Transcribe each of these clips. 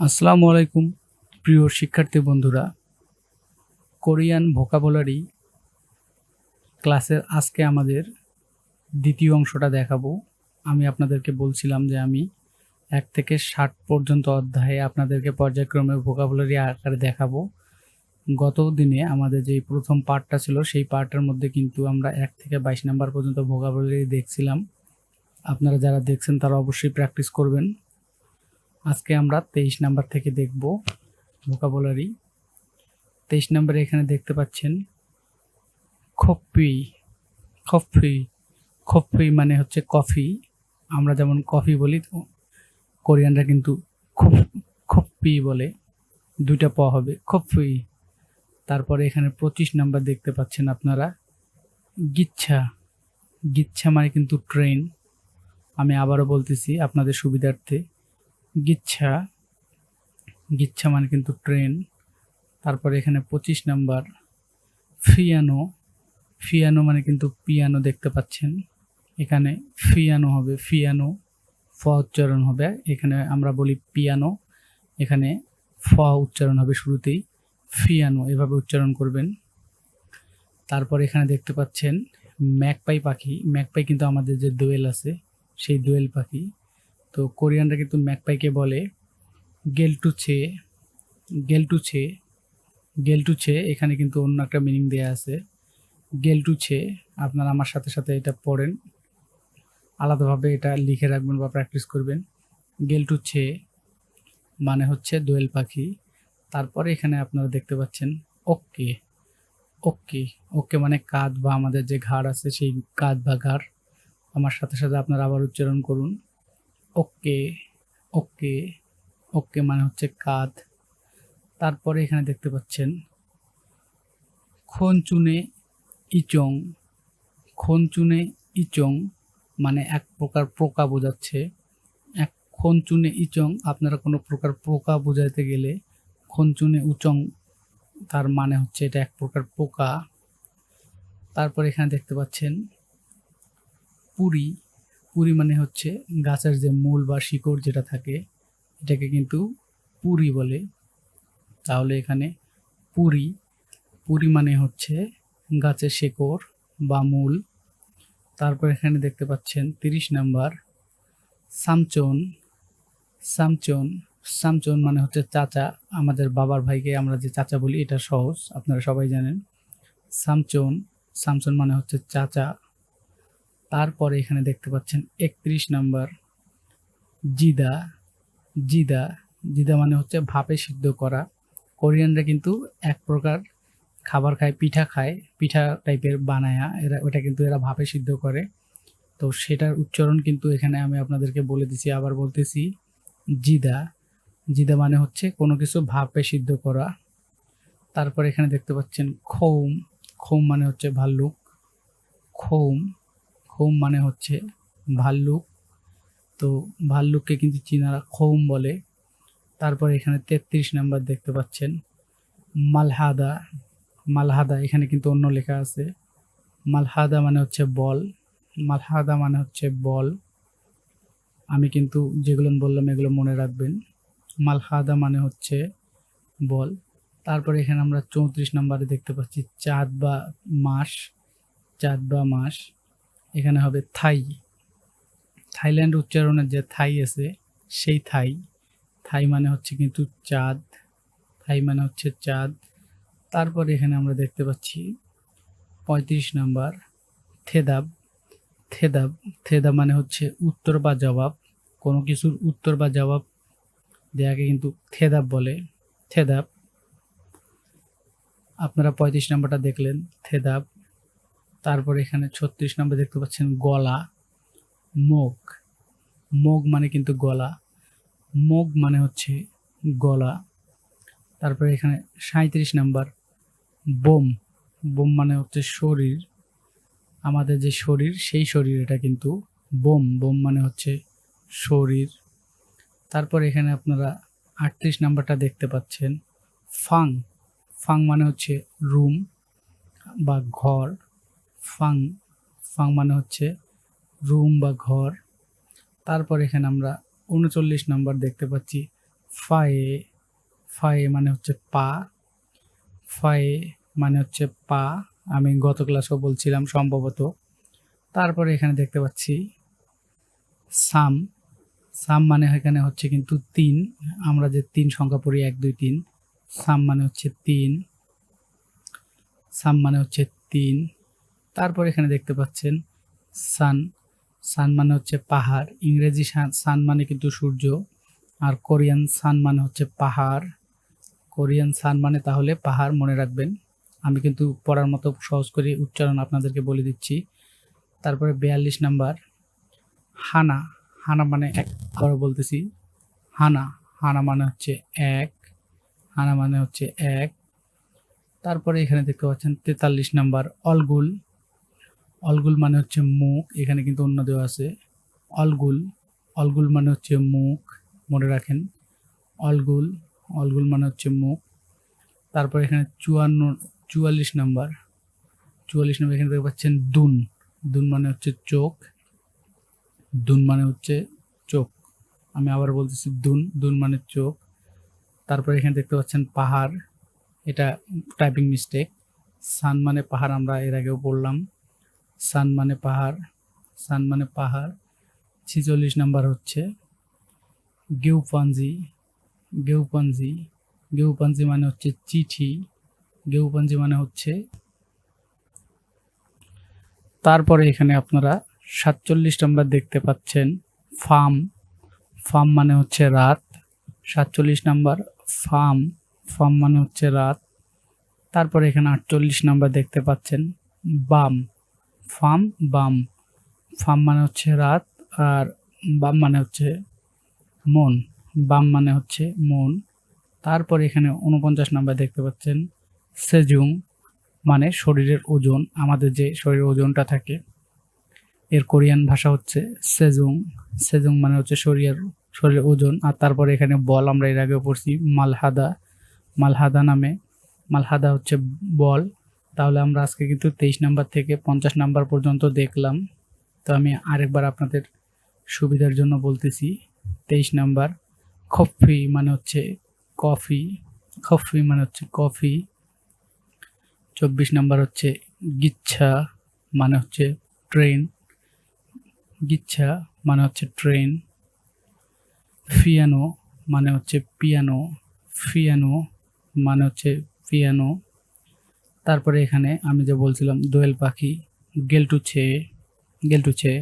আসসালামু আলাইকুম, প্রিয় শিক্ষার্থী বন্ধুরা। কোরিয়ান ভোকাবুলারি ক্লাসের আজকে আমাদের দ্বিতীয় অংশটা দেখাবো। আমি আপনাদেরকে বলছিলাম যে আমি এক থেকে ষাট পর্যন্ত অধ্যায়ে আপনাদেরকে পর্যায়ক্রমে ভোকাবুলারি আকারে দেখাবো। গত দিনে আমাদের যে প্রথম পার্টটা ছিল, সেই পার্টের মধ্যে কিন্তু আমরা এক থেকে বাইশ নাম্বার পর্যন্ত ভোকাবুলারি দেখছিলাম। আপনারা যারা দেখছেন তারা অবশ্যই প্র্যাকটিস করবেন। আজকে আমরা তেইশ নাম্বার থেকে দেখব ভোকাবুলারি তেইশ নাম্বারে এখানে দেখতে পাচ্ছেন খপ্পি খপ্পি খপ্পি মানে হচ্ছে কফি আমরা যেমন কফি বলি, তো কোরিয়ানরা কিন্তু খুব খপ্পি বলে, দুইটা প হবে খপ্পি তারপরে এখানে পঁচিশ নাম্বার দেখতে পাচ্ছেন আপনারা, গিচ্ছা। গিচ্ছা মানে কিন্তু ট্রেন আমি আবারও বলতেছি আপনাদের সুবিধার্থে। গিচ্ছা। গিচ্ছা মানে কিন্তু ট্রেন। তারপরে এখানে পঁচিশ নাম্বার, ফিয়ানো। ফিয়ানো মানে কিন্তু পিয়ানো দেখতে পাচ্ছেন। এখানে ফিয়ানো হবে, ফিয়ানো। ফ উচ্চারণ হবে। এখানে আমরা বলি পিয়ানো। এখানে ফ উচ্চারণ হবে শুরুতেই। ফিয়ানো, এভাবে উচ্চারণ করবেন। তারপর এখানে দেখতে পাচ্ছেন, ম্যাকপাই পাখি। ম্যাকপাই কিন্তু আমাদের যে দোয়েল আছে, সেই দোয়েল পাখি। তো কোরিয়ানরা কিন্তু ম্যাকপাইকে বলে গেলটুছে গেলটুছে গেলটুছে এখানে কিন্তু অন্য একটা মিনিং দেয়া আছে গেলটুছে আপনারা আমার সাথে সাথে এটা পড়েন। আলাদাভাবে এটা লিখে রাখবেন বা প্র্যাকটিস করবেন। গেলটুছে মানে হচ্ছে দোয়েল পাখি। তারপরে এখানে আপনারা দেখতে পাচ্ছেন, ওকে ওকে ওকে মানে কাঁধ বা আমাদের যে ঘাড় আছে সেই কাঁধ বা ঘাড়। আমার সাথে সাথে আপনারা আবার উচ্চারণ করুন। ওকে ওকে ওকে মানে হচ্ছে কাঁধ। তারপরে এখানে দেখতে পাচ্ছেন, খনচুনে ইচং খনচুনে ইচং মানে এক প্রকার পোকা বোঝাচ্ছে। এক খনচুনে ইচং, আপনারা কোনো প্রকার পোকা বোঝাইতে গেলে খনচুনে উচং তার মানে হচ্ছে এটা এক প্রকার পোকা তারপর এখানে দেখতে পাচ্ছেন, পুরি পুরি মানে হচ্ছে গাছের যে মূল বা শিকড় যেটা থাকে, এটাকে কিন্তু পুরি বলে। তাহলে এখানে পুরি পুরি মানে হচ্ছে গাছের শেকড় বা মূল। তারপর এখানে দেখতে পাচ্ছেন তিরিশ নাম্বার, সামচন। সামচন সামচন মানে হচ্ছে চাচা। আমাদের বাবার ভাইকে আমরা যে চাচা বলি, এটা সহজ, আপনারা সবাই জানেন। সামচন সামচন মানে হচ্ছে চাচা। তারপরে এখানে দেখতে পাচ্ছেন একত্রিশ নাম্বার, জিদা জিদা জিদা মানে হচ্ছে ভাপে সিদ্ধ করা। কোরিয়ানরা কিন্তু এক প্রকার খাবার খায়, পিঠা খায়, পিঠা টাইপের বানায়া, এরা, ওটা কিন্তু এরা ভাপে সিদ্ধ করে। তো সেটার উচ্চারণ কিন্তু এখানে আমি আপনাদেরকে বলে দিছি, আবার বলতেছি জিদা। জিদা মানে হচ্ছে কোনো কিছু ভাপে সিদ্ধ করা। তারপর এখানে দেখতে পাচ্ছেন খৌম। খৌম মানে হচ্ছে ভাল্লুক। খৌম। খৌম মানে হচ্ছে ভাল্লুক। তো ভাল্লুককে কিন্তু চীনারা খৌম বলে। তারপর এখানে তেত্রিশ নাম্বার দেখতে পাচ্ছেন। মালহাদা। মালহাদা, এখানে কিন্তু অন্য লেখা আছে। মালহাদা মানে হচ্ছে বল। মালহাদা মানে হচ্ছে বল। আমি কিন্তু যেগুলো বললাম এগুলো মনে রাখবেন। মালহাদা মানে হচ্ছে বল। তারপরে এখানে আমরা চৌত্রিশ নাম্বারে দেখতে পাচ্ছি চাঁদ বা মাস। চাঁদ বা মাস। এখানে হবে থাই। থাইল্যান্ড উচ্চারণের যে থাই আছে, সেই থাই। থাই মানে হচ্ছে কিন্তু চাঁদ। থাই মানে হচ্ছে চাঁদ। তারপরে এখানে আমরা দেখতে পাচ্ছি পঁয়ত্রিশ নাম্বার, থেদাব। থেদাব থেদাব মানে হচ্ছে উত্তর বা জবাব। কোনো কিছুর উত্তর বা জবাব দেয়াকে কিন্তু থেদাব বলে। থেদাব। আপনারা পঁয়ত্রিশ নাম্বারটা দেখলেন, থেদাব। তারপর এখানে ছত্রিশ নম্বর দেখতে পাচ্ছেন গলা, মুখ। মুখ মানে কিন্তু গলা। মুখ মানে হচ্ছে গলা। তারপরে এখানে সাঁত্রিশ নাম্বার, বোম। বোম মানে হচ্ছে শরীর। আমাদের যে শরীর, সেই শরীর এটা কিন্তু বোম। বোম মানে হচ্ছে শরীর। তারপর এখানে আপনারা আটত্রিশ নাম্বারটা দেখতে পাচ্ছেন, ফাং। ফাং মানে হচ্ছে রুম বা ঘর। ফাং ফাং মানে হচ্ছে রুম বা ঘর। তারপর এখানে আমরা উনচল্লিশ নম্বর দেখতে পাচ্ছি, ফায়ে ফায়ে মানে হচ্ছে পা, ফায়ে মানে হচ্ছে পা, আমি গত ক্লাসেও বলছিলাম সম্ভবত। তারপরে এখানে দেখতে পাচ্ছি সাম সাম মানে এখানে হচ্ছে কিন্তু তিন, আমরা যে তিন সংখ্যা পড়ি, এক, দুই, তিন। সাম মানে হচ্ছে তিন, সাম মানে হচ্ছে তিন। তারপর এখানে দেখতে পাচ্ছেন সান। সান মানে হচ্ছে পাহাড়। ইংরেজি সান মানে কিন্তু সূর্য। আর কোরিয়ান সান মানে হচ্ছে পাহাড়। কোরিয়ান সান মানে তাহলে পাহাড়, মনে রাখবেন। আমি কিন্তু পড়ার মতো সহজ করে উচ্চারণ আপনাদেরকে বলে দিচ্ছি। তারপরে বিয়াল্লিশ নাম্বার। হানা। হানা মানে এক আবার বলতেছি। হানা। হানা মানে হচ্ছে এক। হানা মানে হচ্ছে এক। তারপরে এখানে দেখতে পাচ্ছেন তেতাল্লিশ নাম্বার। অলগুল। অলগুল মানে হচ্ছে মুখ, এখানে কিন্তু অন্য দেওয়া আছে। অলগুল অলগুল মানে হচ্ছে মুখ, মনে রাখেন। অলগুল অলগুল মানে হচ্ছে মুখ। তারপর এখানে চুয়ান্ন, চুয়াল্লিশ নাম্বার। চুয়াল্লিশ নাম্বার, এখানে দেখতে পাচ্ছেন দুন। দুন মানে হচ্ছে চোখ। দুন মানে হচ্ছে চোখ। আমি আবার বলতেছি দুন দুন মানে চোখ। তারপর এখানে দেখতে পাচ্ছেন পাহাড়। এটা টাইপিং মিস্টেক সান মানে পাহাড় আমরা এর আগেও বললাম সান মানে পাহাড়, সান মানে পাহাড়। ছিচল্লিশ নাম্বার হচ্ছে গেউপাঞ্জি গেউপাঞ্জি। গেউপাঞ্জি মানে হচ্ছে চিঠি, গেউপাঞ্জি মানে হচ্ছে তারপরে এখানে আপনারা সাতচল্লিশ নাম্বার দেখতে পাচ্ছেন ফার্ম। ফার্ম মানে হচ্ছে রাত। সাতচল্লিশ নাম্বার ফার্ম। ফার্ম মানে হচ্ছে রাত। তারপরে এখানে আটচল্লিশ নাম্বার দেখতে পাচ্ছেন বাম। ফার্ম বাম। ফার্ম মানে হচ্ছে রাত আর বাম মানে হচ্ছে মন। বাম মানে হচ্ছে মন। তারপর এখানে উনপঞ্চাশ নাম্বার দেখতে পাচ্ছেন। সেজুং মানে শরীরের ওজন, আমাদের যে শরীরের ওজনটা থাকে। এর কোরিয়ান ভাষা হচ্ছে সেজুং সেজুং মানে হচ্ছে শরীরের শরীরের ওজন। আর তারপরে এখানে বল আমরা এর আগেও পড়ছি, মালহাদা। মালহাদা নামে। মালহাদা হচ্ছে বল। তাহলে আমরা আজকে কিন্তু তেইশ নাম্বার থেকে পঞ্চাশ নাম্বার পর্যন্ত দেখলাম। তো আমি আরেকবার আপনাদের সুবিধার জন্য বলতেছি, তেইশ নাম্বার কফি মানে হচ্ছে কফি কফি মানে হচ্ছে কফি চব্বিশ নাম্বার হচ্ছে গিচ্ছা মানে হচ্ছে ট্রেন গিচ্ছা মানে হচ্ছে ট্রেন ফিয়ানো মানে হচ্ছে পিয়ানো ফিয়ানো মানে হচ্ছে পিয়ানো। তারপরে এখানে আমি যে বলছিলাম, দোয়েল পাখি গেলটুছে গেলটুছে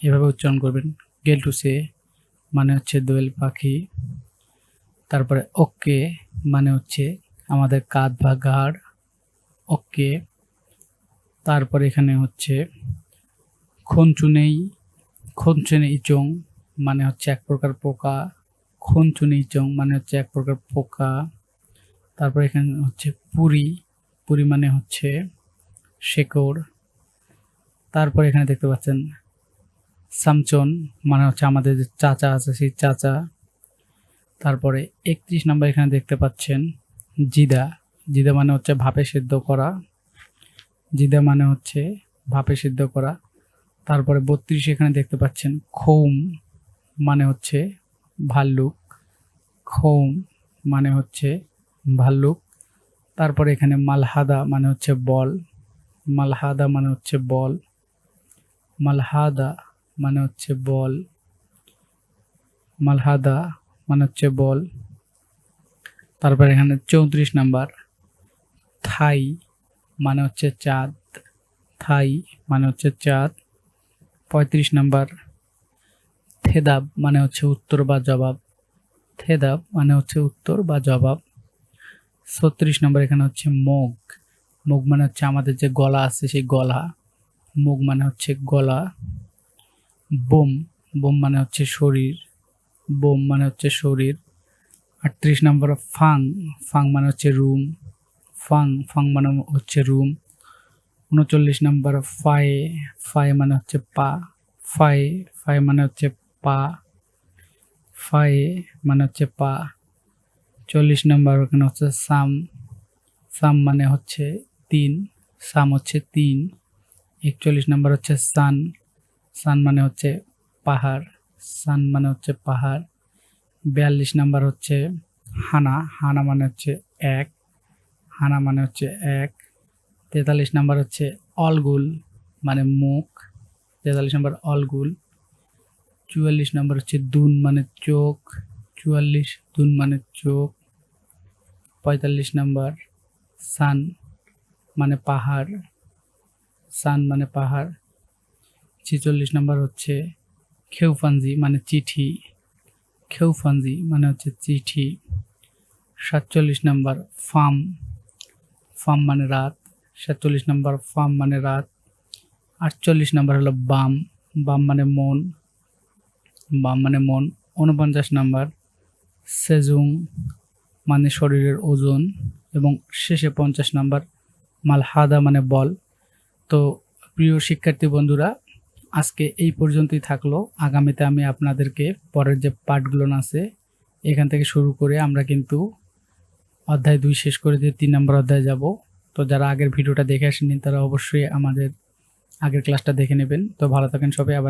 এভাবে উচ্চারণ করবেন। গেলটুছে মানে হচ্ছে দোয়েল পাখি, তারপরে ওকে মানে হচ্ছে আমাদের কাঁধ বা ঘাড়, ওকে, তারপরে এখানে হচ্ছে খনচুনেই খনচুনে ইচং মানে হচ্ছে এক প্রকার পোকা খনচুনে ইচং মানে হচ্ছে এক প্রকার পোকা, তারপর এখানে হচ্ছে পুরি পুরি মানে হচ্ছে শেকড়। তারপর এখানে দেখতে পাচ্ছেন সামচন মানে হচ্ছে আমাদের যে চাচা আছে সেই চাচা। তারপরে একত্রিশ নাম্বার এখানে দেখতে পাচ্ছেন জিদা। জিদা মানে হচ্ছে ভাপে সিদ্ধ করা। জিদা মানে হচ্ছে ভাপে সিদ্ধ করা। তারপরে বত্রিশ এখানে দেখতে পাচ্ছেন খৌম মানে হচ্ছে ভাল্লুক। খৌম মানে হচ্ছে ভাল্লুক। তারপরে এখানে মালহাদা মানে হচ্ছে বল। মালহাদা মানে হচ্ছে বল। মালহাদা মানে হচ্ছে বল। মালহাদা মানে হচ্ছে বল। তারপর এখানে চৌত্রিশ নাম্বার। থাই মানে হচ্ছে চাঁদ। থাই মানে হচ্ছে চাঁদ। পঁয়ত্রিশ নাম্বার। থেদাব মানে হচ্ছে উত্তর বা জবাব। থেদাব মানে হচ্ছে উত্তর বা জবাব। ছত্রিশ নম্বর এখানে হচ্ছে মুগ। মুগ মানে হচ্ছে আমাদের যে গলা আছে সেই গলা। মুগ মানে হচ্ছে গলা। বোম বোম মানে হচ্ছে শরীর। বোম মানে হচ্ছে শরীর। আটত্রিশ নম্বর ফাং ফাং মানে হচ্ছে রুম। ফাং ফাং মানে হচ্ছে রুম। উনচল্লিশ নম্বর ফায়ে ফায়ে মানে হচ্ছে পা। ফায়ে ফায়ে মানে হচ্ছে পা। ফায়ে মানে হচ্ছে পা। চল্লিশ নম্বর ওখানে হচ্ছে সাম সাম মানে হচ্ছে তিন, সাম হচ্ছে তিন, একচল্লিশ নম্বর হচ্ছে সান সান মানে হচ্ছে পাহাড়, সান মানে হচ্ছে পাহাড়, বিয়াল্লিশ নাম্বার হচ্ছে হানা হানা মানে হচ্ছে এক, হানা মানে হচ্ছে এক, তেতাল্লিশ নাম্বার হচ্ছে অলগুল মানে মুখ, তেতাল্লিশ নাম্বার অলগুল, চুয়াল্লিশ নাম্বার হচ্ছে দুন মানে চোখ, চুয়াল্লিশ দুন মানে চোখ পঁয়তাল্লিশ নাম্বার, সান মানে পাহাড়, সান মানে পাহাড়। ছেচল্লিশ নাম্বার হচ্ছে খেউফানজি মানে চিঠি। খেউফানজি মানে হচ্ছে চিঠি। সাতচল্লিশ নাম্বার ফার্ম ফার্ম মানে রাত। সাতচল্লিশ নাম্বার ফার্ম মানে রাত। আটচল্লিশ নাম্বার হলো বাম বাম মানে মন, বাম মানে মন। উনপঞ্চাশ নাম্বার সেজুং মানে শরীরের ওজন এবং শেষে পঞ্চাশ নাম্বার মালহাদা মানে বল। তো প্রিয় শিক্ষার্থী বন্ধুরা, আজকে এই পর্যন্তই থাকল। আগামীতে আমি আপনাদেরকে পরের যে পার্টগুলো আছে, এখান থেকে শুরু করে আমরা কিন্তু অধ্যায় দুই শেষ করে দিয়ে তিন নম্বর অধ্যায়ে যাব। তো যারা আগের ভিডিওটা দেখে আসেননি, তারা অবশ্যই আমাদের আগের ক্লাসটা দেখে নেবেন। তো ভালো থাকেন সবাই, আবার